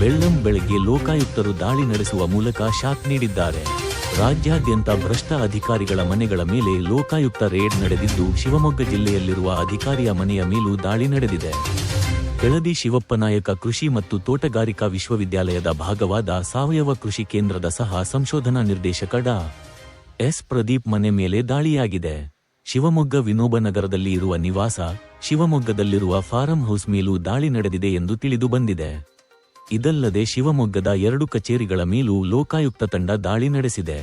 ಬೆಳ್ಳಂ ಬೆಳಗ್ಗೆ ಲೋಕಾಯುಕ್ತರು ದಾಳಿ ನಡೆಸುವ ಮೂಲಕ ಶಾಕ್ ನೀಡಿದ್ದಾರೆ. ರಾಜ್ಯಾದ್ಯಂತ ಭ್ರಷ್ಟ ಅಧಿಕಾರಿಗಳ ಮನೆಗಳ ಮೇಲೆ ಲೋಕಾಯುಕ್ತ ರೇಡ್ ನಡೆದಿದ್ದು, ಶಿವಮೊಗ್ಗ ಜಿಲ್ಲೆಯಲ್ಲಿರುವ ಅಧಿಕಾರಿಯ ಮನೆಯ ಮೇಲೂ ದಾಳಿ ನಡೆದಿದೆ. ಕೆಳದಿ ಶಿವಪ್ಪನಾಯಕ ಕೃಷಿ ಮತ್ತು ತೋಟಗಾರಿಕಾ ವಿಶ್ವವಿದ್ಯಾಲಯದ ಭಾಗವಾದ ಸಾವಯವ ಕೃಷಿ ಕೇಂದ್ರದ ಸಹ ಸಂಶೋಧನಾ ನಿರ್ದೇಶಕ ಡಾ. ಎಸ್. ಪ್ರದೀಪ್ ಮನೆ ಮೇಲೆ ದಾಳಿಯಾಗಿದೆ. ಶಿವಮೊಗ್ಗ ವಿನೋಬ ನಗರದಲ್ಲಿ ಇರುವ ನಿವಾಸ, ಶಿವಮೊಗ್ಗದಲ್ಲಿರುವ ಫಾರಂ ಹೌಸ್ ಮೇಲೂ ದಾಳಿ ನಡೆದಿದೆ ಎಂದು ತಿಳಿದು ಬಂದಿದೆ. ಇದಲ್ಲದೆ ಶಿವಮೊಗ್ಗದ ಎರಡು ಕಚೇರಿಗಳ ಮೇಲೂ ಲೋಕಾಯುಕ್ತ ತಂಡ ದಾಳಿ ನಡೆಸಿದೆ.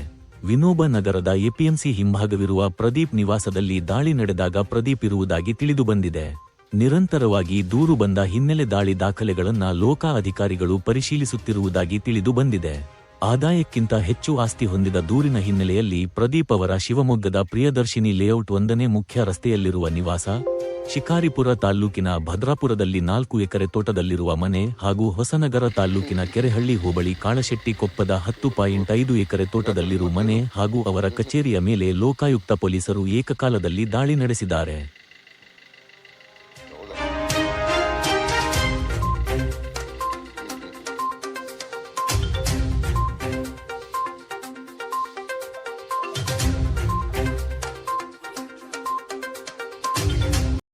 ವಿನೋಬ ನಗರದ ಎಪಿಎಂಸಿ ಹಿಂಭಾಗವಿರುವ ಪ್ರದೀಪ್ ನಿವಾಸದಲ್ಲಿ ದಾಳಿ ನಡೆದಾಗ ಪ್ರದೀಪ್ ಇರುವುದಾಗಿ ತಿಳಿದುಬಂದಿದೆ. ನಿರಂತರವಾಗಿ ದೂರು ಬಂದ ಹಿನ್ನೆಲೆ ದಾಳಿ ದಾಖಲೆಗಳನ್ನು ಲೋಕಾ ಅಧಿಕಾರಿಗಳು ಪರಿಶೀಲಿಸುತ್ತಿರುವುದಾಗಿ ತಿಳಿದು ಬಂದಿದೆ ಆದಾಯಕ್ಕಿಂತ ಹೆಚ್ಚು ಆಸ್ತಿ ಹೊಂದಿದ ದೂರಿನ ಹಿನ್ನೆಲೆಯಲ್ಲಿ ಪ್ರದೀಪ್ ಅವರ ಶಿವಮೊಗ್ಗದ ಪ್ರಿಯದರ್ಶಿನಿ ಲೇಔಟ್ ಒಂದನೇ ಮುಖ್ಯ ರಸ್ತೆಯಲ್ಲಿರುವ ನಿವಾಸ, ಶಿಕಾರಿಪುರ ತಾಲ್ಲೂಕಿನ ಭದ್ರಾಪುರದಲ್ಲಿ ನಾಲ್ಕು ಎಕರೆ ತೋಟದಲ್ಲಿರುವ ಮನೆ ಹಾಗೂ ಹೊಸನಗರ ತಾಲ್ಲೂಕಿನ ಕೆರೆಹಳ್ಳಿ ಹೋಬಳಿ ಕಾಳಶೆಟ್ಟಿ ಕೊಪ್ಪದ ಹತ್ತು ಪಾಯಿಂಟ್ ಐದು ಎಕರೆ ತೋಟದಲ್ಲಿರುವ ಮನೆ ಹಾಗೂ ಅವರ ಕಚೇರಿಯ ಮೇಲೆ ಲೋಕಾಯುಕ್ತ ಪೊಲೀಸರು ಏಕಕಾಲದಲ್ಲಿ ದಾಳಿ ನಡೆಸಿದ್ದಾರೆ.